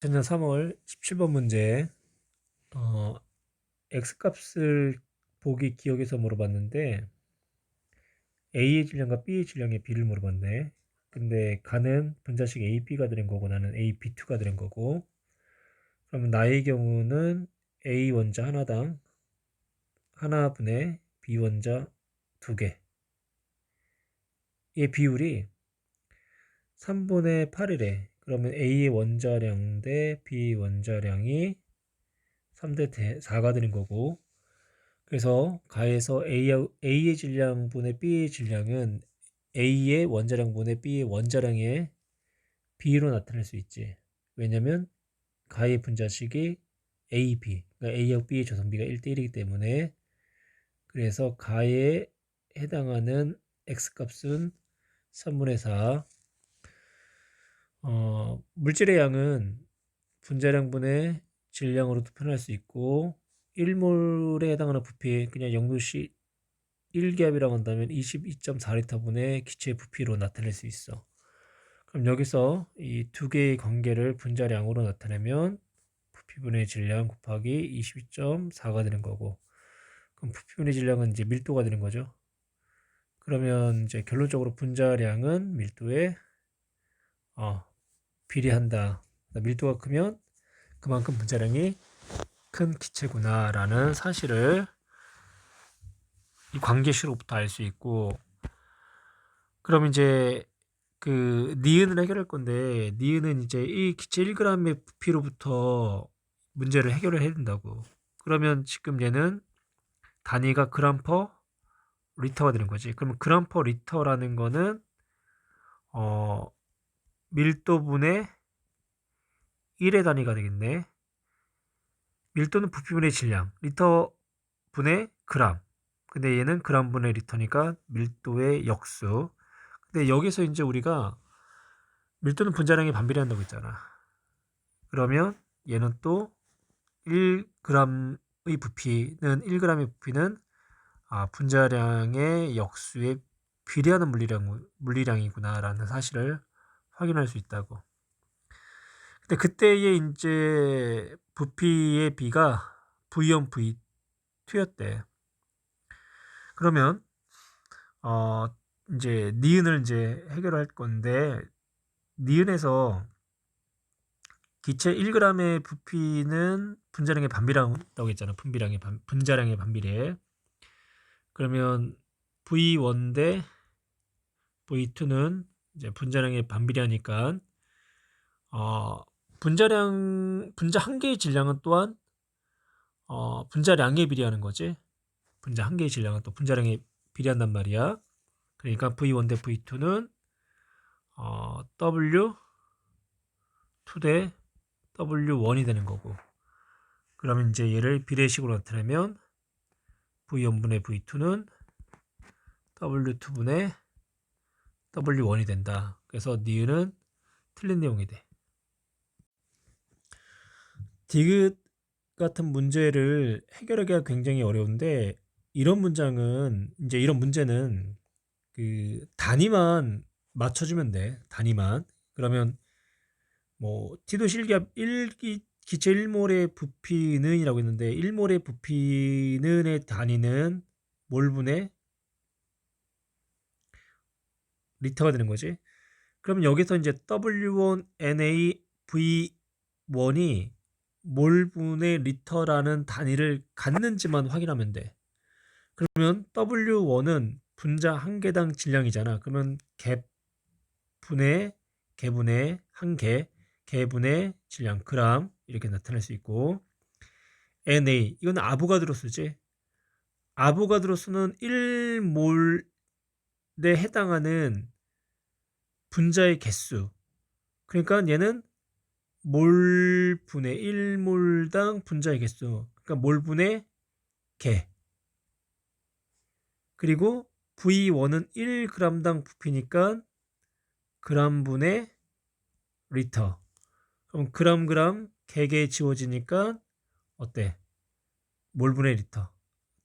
2000년 3월 17번 문제 어, x값을 보기 기억에서 물어봤는데 a의 질량과 b의 질량의 비를 물어봤네. 근데 가는 분자식 ab가 되는 거고 나는 ab2가 되는 거고. 그러면 나의 경우는 a 원자 하나당 하나분의 b 원자 두개. 이 비율이 3분의 8이래 그러면 A의 원자량 대 B 원자량이 3대 4가 되는 거고 그래서 가에서 A의, A의 질량분의 B의 질량은 A의 원자량분의 B의 원자량의 B로 나타낼 수 있지. 왜냐면 가의 분자식이 A, B, 그러니까 A하고 B의 조성비가 1대1이기 때문에 그래서 가에 해당하는 X값은 3분의 4 어, 물질의 양은 분자량분의 질량으로도 표현할 수 있고 1몰에 해당하는 부피 그냥 영도시 1기압이라고 한다면 22.4리터분의 기체 부피로 나타낼 수 있어. 그럼 여기서 이 두 개의 관계를 분자량으로 나타내면 부피분의 질량 곱하기 22.4가 되는 거고 그럼 부피분의 질량은 이제 밀도가 되는 거죠. 그러면 이제 결론적으로 분자량은 밀도에 어, 비례한다. 밀도가 크면 그만큼 분자량이 큰 기체구나라는 사실을 이 관계식으로부터 알 수 있고 그럼 이제 그 니은을 해결할 건데 니은은 이제 이 기체 1g의 부피로부터 문제를 해결을 해야 된다고 그러면 지금 얘는 단위가 그람 퍼 리터가 되는 거지 그러면 그람 퍼 리터라는 거는 어 밀도분의 1의 단위가 되겠네. 밀도는 부피분의 질량, 리터 분의 그람. 근데 얘는 그람 분의 리터니까 밀도의 역수. 근데 여기서 이제 우리가 밀도는 분자량에 반비례한다고 했잖아. 그러면 얘는 또 1g의 부피는 1g의 부피는 아, 분자량의 역수에 비례하는 물리량, 물리량이구나라는 사실을 확인할 수 있다고. 근데 그때의 이제 부피의 비가 V1, V2였대. 그러면 어 이제 니은을 이제 해결할 건데 니은에서 기체 1g의 부피는 분자량의 반비례라고 했잖아. 분비량의 반, 분자량의 반비례. 그러면 V1 대 V2는 이제 분자량의 반비례하니까 어, 분자량 분자 한 개의 질량은 또한 어, 분자량에 비례하는 거지. 분자 한 개의 질량은 또 분자량에 비례한단 말이야. 그러니까 V1 대 V2는 어, W 2 대 W1이 되는 거고. 그러면 이제 얘를 비례식으로 나타내면 V1분의 V2는 W2분의 W1이 된다. 그래서 니은은 틀린 내용이 돼. 디귿 같은 문제를 해결하기가 굉장히 어려운데 이런 문장은 이제 이런 문제는 그 단위만 맞춰주면 돼. 단위만. 그러면 뭐 티도 실기압 1기 기체 1몰의 부피는이라고 했는데 1몰의 부피는의 단위는 몰분의 리터가 되는 거지. 그러면 여기서 이제 W1 NA V1이 몰분의 리터라는 단위를 갖는지만 확인하면 돼. 그러면 W1은 분자 한 개당 질량이잖아. 그러면 개분의 개분의 한 개, 개분의 질량 그람 이렇게 나타낼 수 있고 NA 이건 아보가드로수지. 아보가드로수는 1몰 에 해당하는 분자의 개수. 그러니까 얘는 몰분의 1몰당 분자의 개수. 그러니까 몰분의 개. 그리고 V1은 1g당 부피니까 g분의 리터. 그럼 그람 그람 개개에 지워지니까 어때? 몰분의 리터.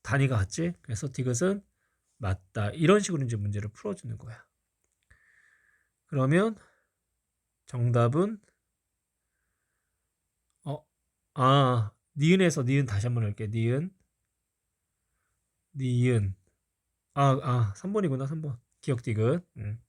단위가 같지? 그래서 디귿은 맞다. 이런 식으로 이제 문제를 풀어주는 거야. 그러면 정답은 아, 니은에서 니은 다시 한번 할게. 니은, 니은. 아, 아, 3번이구나, 3번. 기억 디귿. 음.